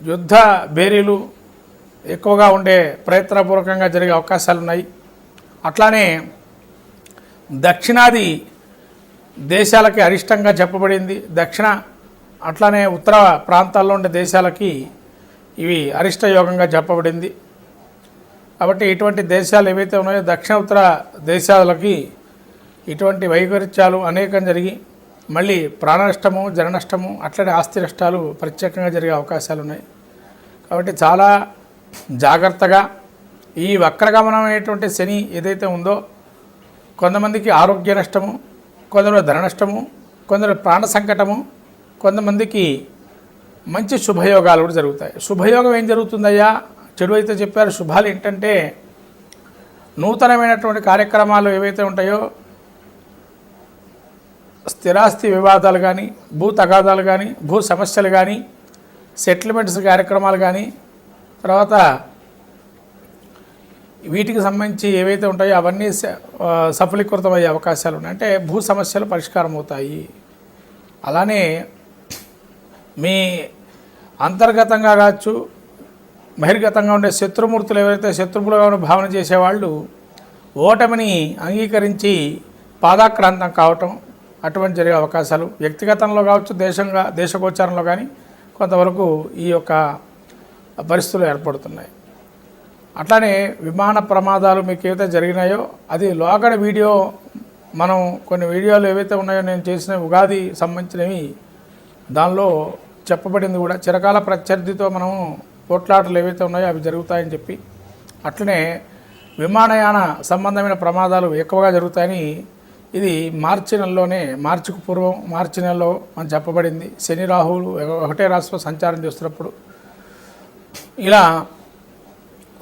యుద్ధ బేరీలు ఎక్కువగా ఉండే ప్రయత్నపూర్వకంగా జరిగే అవకాశాలు ఉన్నాయి అట్లానే దక్షిణాది దేశాలకి అరిష్టంగా చెప్పబడింది. దక్షిణ అట్లానే ఉత్తర ప్రాంతాల్లో ఉండే దేశాలకి ఇవి అరిష్ట యోగంగా చెప్పబడింది. కాబట్టి ఇటువంటి దేశాలు ఏవైతే ఉన్నాయో దక్షిణ ఉత్తర దేశాలకి ఇటువంటి వైపరీత్యాలు అనేకం జరిగి మళ్ళీ ప్రాణ నష్టము జన నష్టము అట్లనే ఆస్తి నష్టాలు ప్రత్యేకంగా జరిగే అవకాశాలు ఉన్నాయి. కాబట్టి చాలా జాగ్రత్తగా ఈ వక్రగమనం అనేటువంటి శని ఏదైతే ఉందో కొంతమందికి ఆరోగ్య నష్టము కొందరు ధన నష్టము కొందరు ప్రాణ సంకటము కొంతమందికి మంచి శుభయోగాలు కూడా జరుగుతాయి. శుభయోగం ఏం జరుగుతుందయ్యా? చెడు అయితే చెప్పారు శుభాలు ఏంటంటే నూతనమైనటువంటి కార్యక్రమాలు ఏవైతే ఉంటాయో స్థిరాస్తి వివాదాలు కానీ భూ తగాదాలు కానీ భూ సమస్యలు కానీ సెటిల్మెంట్స్ కార్యక్రమాలు కానీ తర్వాత వీటికి సంబంధించి ఏవైతే ఉంటాయో అవన్నీ స- ఆ, సఫలీకృతమయ్యే అవకాశాలు ఉన్నాయి. అంటే భూ సమస్యలు పరిష్కారం అవుతాయి. అలానే మీ అంతర్గతంగా కావచ్చు బహిర్గతంగా ఉండే శత్రుమూర్తులు ఎవరైతే శత్రువులుగా భావన చేసేవాళ్ళు ఓటమిని అంగీకరించి పాదాక్రాంతం కావటం అటువంటి జరిగే అవకాశాలు. వ్యక్తిగతంలో కావచ్చు దేశంగా దేశగోచారంలో కానీ కొంతవరకు ఈ యొక్క పరిస్థితులు ఏర్పడుతున్నాయి. అట్లానే విమాన ప్రమాదాలు మీకు ఏవైతే జరిగినాయో అది లోకడ వీడియో మనం కొన్ని వీడియోలు ఏవైతే ఉన్నాయో నేను చేసిన ఉగాది సంబంధించినవి దానిలో చెప్పబడింది కూడా. చిరకాల ప్రత్యర్థితో మనం పోట్లాటలు ఏవైతే ఉన్నాయో అవి జరుగుతాయని చెప్పి. అట్లనే విమానయాన సంబంధమైన ప్రమాదాలు ఎక్కువగా జరుగుతాయని ఇది మార్చి నెలలోనే మార్చికు పూర్వం మార్చి నెలలో అని చెప్పబడింది. శని రాహువులు ఒకటే రాశిలో సంచారం చేస్తున్నప్పుడు ఇలా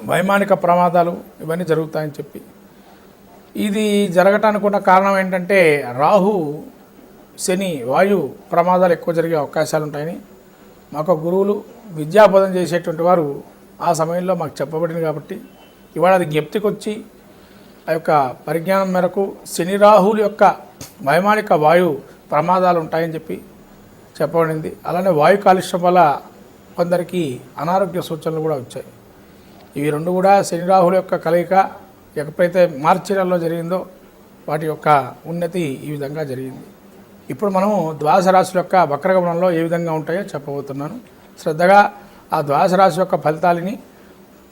వైమానిక ప్రమాదాలు ఇవన్నీ జరుగుతాయని చెప్పి. ఇది జరగటానికి ఉన్న కారణం ఏంటంటే రాహు శని వాయు ప్రమాదాలు ఎక్కువ జరిగే అవకాశాలు ఉంటాయని మాకు గురువులు విద్యాబోధన చేసేటువంటి వారు ఆ సమయంలో మాకు చెప్పబడింది కాబట్టి ఇవాళ అది జ్ఞప్తికి వచ్చి ఆ యొక్క పరిజ్ఞానం మేరకు శని రాహుల యొక్క వైమానిక వాయు ప్రమాదాలు ఉంటాయని చెప్పి చెప్పబడింది. అలానే వాయు కాలుష్యం వల్ల కొందరికి అనారోగ్య సూచనలు కూడా వచ్చాయి. ఇవి రెండు కూడా శని రాహుల యొక్క కలయిక ఎప్పుడైతే మార్చి నెలలో జరిగిందో వాటి యొక్క ఉన్నతి ఈ విధంగా జరిగింది. ఇప్పుడు మనము ద్వాదశ రాశుల యొక్క వక్రగమనంలో ఏ విధంగా ఉంటాయో చెప్పబోతున్నాను. శ్రద్ధగా ఆ ద్వాదశ రాశి యొక్క ఫలితాలని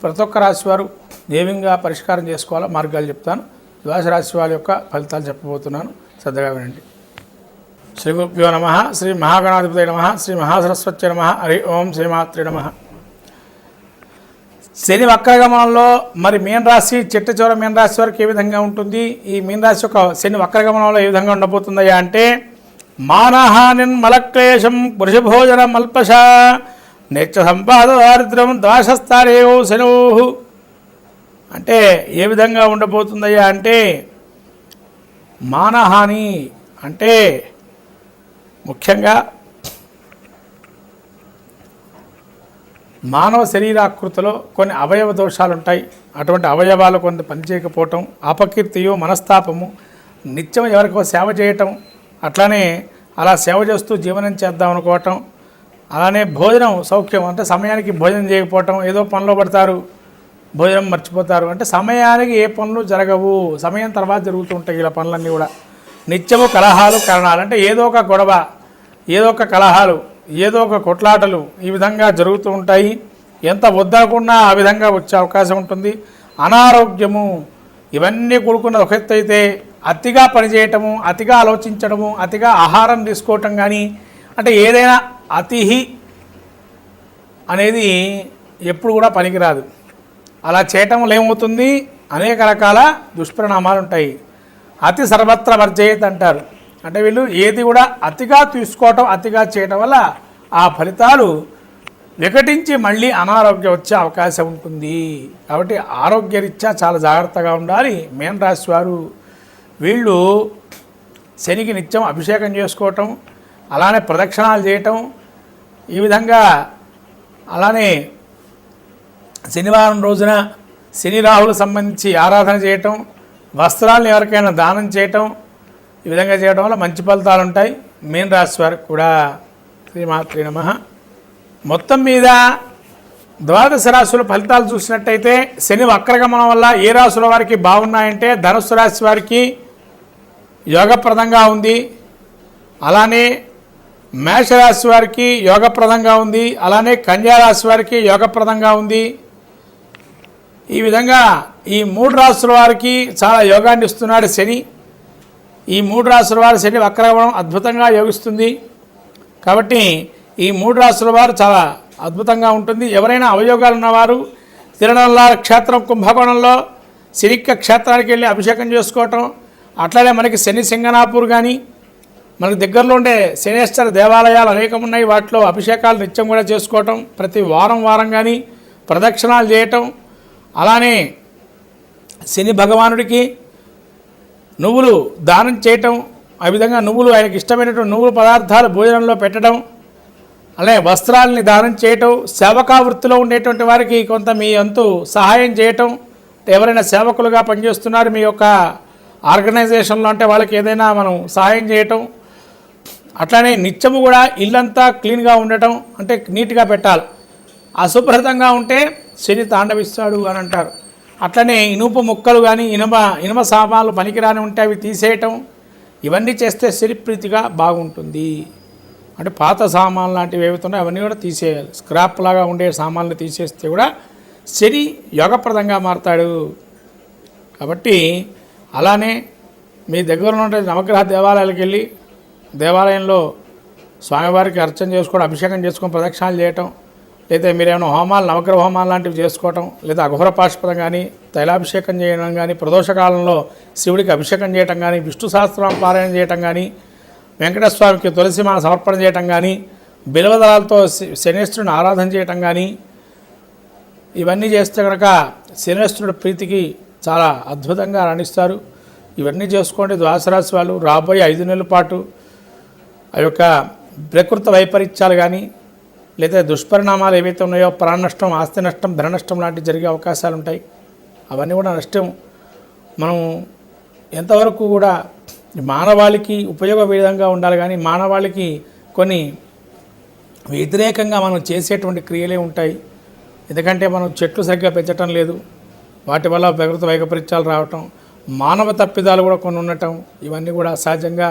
ప్రతి ఒక్క రాశి వారు ఏ విధంగా పరిష్కారం చేసుకోవాలో మార్గాలు చెప్తాను. ద్వాదశ రాశి వారి యొక్క ఫలితాలు చెప్పబోతున్నాను. శ్రద్ధగా వినండి. శ్రీ గురుభ్యో నమ. శ్రీ మహాగణాధిపతి నమ. శ్రీ మహాసరస్వతి నమ. హరి ఓం శ్రీమాత్రి నమ. శని వక్రగమనంలో మరి మీన రాశి చిట్ట చివర మీన రాశి వరకు ఏ విధంగా ఉంటుంది? ఈ మీన రాశి యొక్క శని వక్రగమనంలో ఏ విధంగా ఉండబోతుందయ్యా అంటే మానహానిన్ మలక్లేశం పురుషభోజన మల్పశ నిత్య సంపాద దారిద్ర్యం దాశస్థారేవో శనోహు. అంటే ఏ విధంగా ఉండబోతుందయ్యా అంటే మానహాని అంటే ముఖ్యంగా మానవ శరీరాకృతిలో కొన్ని అవయవ దోషాలు ఉంటాయి అటువంటి అవయవాలు కొంత పనిచేయకపోవటం అపకీర్తియు మనస్తాపము నిత్యం ఎవరికో సేవ చేయటం అట్లానే అలా సేవ చేస్తూ జీవనం చేద్దాం అనుకోవటం అలానే భోజనం సౌఖ్యం అంటే సమయానికి భోజనం చేయకపోవటం ఏదో పనిలో పడతారు భోజనం మర్చిపోతారు. అంటే సమయానికి ఏ పనులు జరగవు. సమయం తర్వాత జరుగుతూ ఉంటాయి ఇలా పనులన్నీ కూడా. నిత్యము కలహాలు కారణాలు అంటే ఏదో ఒక గొడవ ఏదో ఒక కలహాలు ఏదో ఒక కొట్లాటలు ఈ విధంగా జరుగుతూ ఉంటాయి. ఎంత వద్దనుకున్నా ఆ విధంగా వచ్చే అవకాశం ఉంటుంది. అనారోగ్యము ఇవన్నీ కూడుకున్న ఒక ఎత్తు అయితే అతిగా పనిచేయటము అతిగా ఆలోచించడము అతిగా ఆహారం తీసుకోవటం కానీ అంటే ఏదైనా అతిహి అనేది ఎప్పుడు కూడా పనికిరాదు. అలా చేయటం వల్ల ఏమవుతుంది? అనేక రకాల దుష్పరిణామాలు ఉంటాయి. అతి సర్వత్ర వర్జయత్ అంటారు. అంటే వీళ్ళు ఏది కూడా అతిగా తీసుకోవటం అతిగా చేయటం వల్ల ఆ ఫలితాలు వికటించి మళ్ళీ అనారోగ్యం వచ్చే అవకాశం ఉంటుంది. కాబట్టి ఆరోగ్యరీత్యా చాలా జాగ్రత్తగా ఉండాలి. మేన్ రాశి వారు వీళ్ళు శనికి నిత్యం అభిషేకం చేసుకోవటం అలానే ప్రదక్షిణాలు చేయటం ఈ విధంగా అలానే శనివారం రోజున శని రాహులు సంబంధించి ఆరాధన చేయటం వస్త్రాలను ఎవరికైనా దానం చేయటం ఈ విధంగా చేయడం వల్ల మంచి ఫలితాలు ఉంటాయి. మీన రాశి వారికి కూడా శ్రీమాత్రి నమ. మొత్తం మీద ద్వాదశ రాశుల ఫలితాలు చూసినట్టయితే శని వక్రగమనం వల్ల ఏ రాశుల వారికి బాగున్నాయంటే ధనుసు రాశి వారికి యోగప్రదంగా ఉంది. అలానే మేషరాశి వారికి యోగప్రదంగా ఉంది అలానే కన్యారాశి వారికి యోగప్రదంగా ఉంది. ఈ విధంగా ఈ మూడు రాశుల వారికి చాలా యోగాన్ని ఇస్తున్నాడు శని. ఈ మూడు రాశుల వారి శని వక్రగమనం అద్భుతంగా యోగిస్తుంది. కాబట్టి ఈ మూడు రాశుల వారు చాలా అద్భుతంగా ఉంటుంది. ఎవరైనా అవయోగాలు ఉన్నవారు తిరునల్లార క్షేత్రం కుంభకోణంలో శనిక్క క్షేత్రానికి వెళ్ళి అభిషేకం చేసుకోవటం అట్లానే మనకి శని సింగనాపూర్ కానీ మనకు దగ్గరలో ఉండే శనేశ్వర దేవాలయాలు అనేకం ఉన్నాయి. వాటిలో అభిషేకాలు నిత్యం కూడా చేసుకోవటం ప్రతి వారం వారం కానీ ప్రదక్షిణాలు చేయటం అలానే శని భగవానుడికి నువ్వులు దానం చేయటం ఆ విధంగా నువ్వులు ఆయనకి ఇష్టమైనటువంటి నువ్వుల పదార్థాలు భోజనంలో పెట్టడం అలాగే వస్త్రాలని దానం చేయటం సేవకా వృత్తిలో ఉండేటువంటి వారికి కొంత మీ అంతు సహాయం చేయటం ఎవరైనా సేవకులుగా పనిచేస్తున్నారు మీ యొక్క ఆర్గనైజేషన్లో అంటే వాళ్ళకి ఏదైనా మనం సహాయం చేయటం అట్లానే నిత్యము కూడా ఇల్లంతా క్లీన్గా ఉండటం అంటే నీట్గా పెట్టాలి. అశుభ్రతంగా ఉంటే శని తాండవిస్తాడు అని అంటారు. అట్లనే ఇనుప ముక్కలు కానీ ఇనుమ ఇనుమ సామాన్లు పనికిరాని ఉంటే అవి తీసేయటం ఇవన్నీ చేస్తే శరీప్రీతిగా బాగుంటుంది. అంటే పాత సామాన్లు లాంటివి ఏవైతే అవన్నీ కూడా తీసేయాలి. స్క్రాప్ లాగా ఉండే సామాన్లు తీసేస్తే కూడా శని యోగప్రదంగా మారతాడు. కాబట్టి అలానే మీ దగ్గర ఉన్న నవగ్రహ దేవాలయాలకు వెళ్ళి దేవాలయంలో స్వామివారికి అర్చన చేసుకోవడం అభిషేకం చేసుకొని ప్రదక్షిణాలు చేయటం లేదా మీరేమైనా హోమాలు నవగ్రహ హోమాలు లాంటివి చేసుకోవటం లేదా అఘోర పాష్పదం కానీ తైలాభిషేకం చేయడం కానీ ప్రదోషకాలంలో శివుడికి అభిషేకం చేయటం కానీ విష్ణు సహస్రం పారాయణ చేయటం కానీ వెంకటస్వామికి తులసిమాల సమర్పణ చేయటం కానీ బిలవదళాలతో శ- శనేశ్వరుని ఆరాధన చేయటం కానీ ఇవన్నీ చేస్తే కనుక శనేశ్వరుడు ప్రీతికి చాలా అద్భుతంగా రాణిస్తారు. ఇవన్నీ చేసుకోండి ద్వాసరాశి వాళ్ళు. రాబోయే ఐదు నెలల పాటు ఆ యొక్క ప్రకృత వైపరీత్యాలు కానీ లేదా దుష్పరిణామాలు ఏవైతే ఉన్నాయో ప్రాణ నష్టం ఆస్తి నష్టం ధన నష్టం లాంటివి జరిగే అవకాశాలు ఉంటాయి అవన్నీ కూడా నష్టం. మనం ఎంతవరకు కూడా మానవాళికి ఉపయోగ విధంగా ఉండాలి కానీ మానవాళికి కొన్ని వ్యతిరేకంగా మనం చేసేటువంటి క్రియలే ఉంటాయి. ఎందుకంటే మనం చెట్లు సరిగ్గా పెంచటం లేదు. వాటి వల్ల ప్రకృతి వైపరీత్యాలు రావటం మానవ తప్పిదాలు కూడా కొన్ని ఉండటం ఇవన్నీ కూడా సహజంగా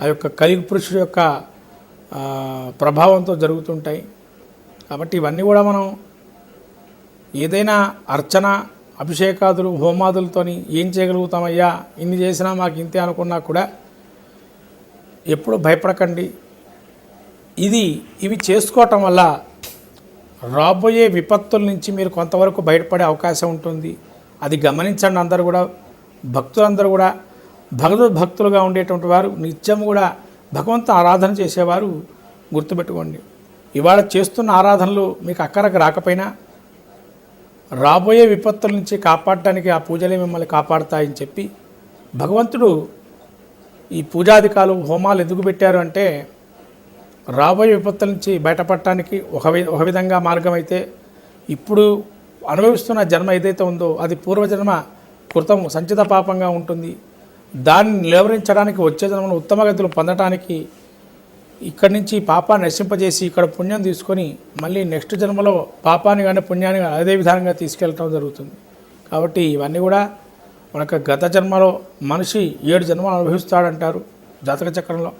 ఆ యొక్క కలిగి పురుషుడు యొక్క ప్రభావంతో జరుగుతుంటాయి. కాబట్టి ఇవన్నీ కూడా మనం ఏదైనా అర్చన అభిషేకాదులు హోమాదులతోని ఏం చేయగలుగుతామయ్యా? ఇన్ని చేసినా మాకు ఇంతే అనుకున్నా కూడా ఎప్పుడు భయపడకండి. ఇది ఇవి చేసుకోవటం వల్ల రాబోయే విపత్తుల నుంచి మీరు కొంతవరకు బయటపడే అవకాశం ఉంటుంది. అది గమనించండి అందరూ కూడా. భక్తులందరూ కూడా భగవద్భక్తులుగా ఉండేటువంటి వారు నిత్యం కూడా భగవంతు ఆరాధన చేసేవారు గుర్తుపెట్టుకోండి. ఇవాళ చేస్తున్న ఆరాధనలు మీకు అక్కరకు రాకపోయినా రాబోయే విపత్తుల నుంచి కాపాడటానికి ఆ పూజలే మిమ్మల్ని కాపాడుతాయని చెప్పి భగవంతుడు ఈ పూజాధికాలు హోమాలు ఎందుకు పెట్టారు అంటే రాబోయే విపత్తుల నుంచి బయటపడటానికి ఒక వి ఒక విధంగా మార్గం అయితే ఇప్పుడు అనుభవిస్తున్న జన్మ ఏదైతే ఉందో అది పూర్వజన్మ కృతం సంచిత పాపంగా ఉంటుంది. దాన్ని నిలవరించడానికి వచ్చే జన్మను ఉత్తమ గతులు పొందటానికి ఇక్కడి నుంచి పాపాన్ని నశింపజేసి ఇక్కడ పుణ్యం తీసుకొని మళ్ళీ నెక్స్ట్ జన్మలో పాపాన్ని కానీ పుణ్యాన్ని కానీ అదే విధంగా తీసుకెళ్ళటం జరుగుతుంది. కాబట్టి ఇవన్నీ కూడా మనకు గత జన్మలో మనిషి ఏడు జన్మలు అనుభవిస్తాడంటారు జాతక చక్రంలో.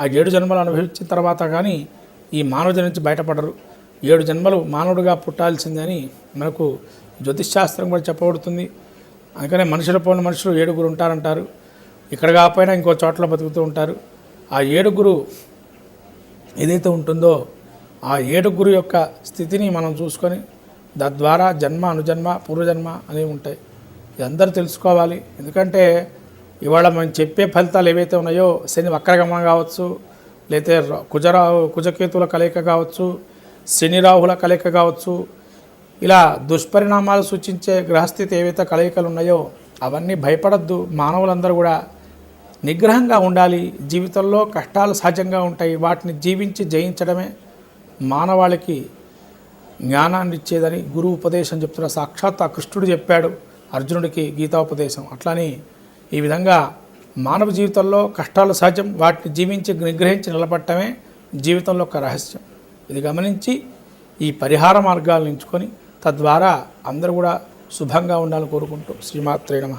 ఆ ఏడు జన్మలు అనుభవించిన తర్వాత కానీ ఈ మానవ నుంచి బయటపడరు. ఏడు జన్మలు మానవుడిగా పుట్టాల్సిందని మనకు జ్యోతిష్శాస్త్రం కూడా చెప్పబడుతుంది. అందుకనే మనుషుల పోని మనుషులు ఏడుగురు ఉంటారంటారు. ఇక్కడ కాకపోయినా ఇంకో చోట్ల బతుకుతూ ఉంటారు. ఆ ఏడుగురు ఏదైతే ఉంటుందో ఆ ఏడుగురు యొక్క స్థితిని మనం చూసుకొని తద్వారా జన్మ అనుజన్మ పూర్వజన్మ అనేవి ఉంటాయి. ఇది అందరూ తెలుసుకోవాలి. ఎందుకంటే ఇవాళ మనం చెప్పే ఫలితాలు ఏవైతే ఉన్నాయో శని వక్రగమనం కావచ్చు లేతే ర- కుజరాహు కుజకేతుల కలయిక కావచ్చు శని రాహుల కలయిక కావచ్చు ఇలా దుష్పరిణామాలు సూచించే గ్రహస్థితి ఏవైతే కలయికలు ఉన్నాయో అవన్నీ భయపడద్దు. మానవులందరూ కూడా నిగ్రహంగా ఉండాలి. జీవితంలో కష్టాలు సహజంగా ఉంటాయి. వాటిని జీవించి జయించడమే మానవాళికి జ్ఞానాన్ని ఇచ్చేదని గురువు ఉపదేశం చెప్తున్న సాక్షాత్ ఆ కృష్ణుడు చెప్పాడు. అర్జునుడికి గీతాపదేశం. అట్లని ఈ విధంగా మానవ జీవితంలో కష్టాలు సహజం వాటిని జీవించి నిగ్రహించి నిలబడటమే జీవితంలో ఒక రహస్యం. ఇది గమనించి ఈ పరిహార మార్గాలను ఎంచుకొని తద్వారా అందరూ కూడా శుభంగా ఉండాలని కోరుకుంటూ శ్రీమాత్రే నమ.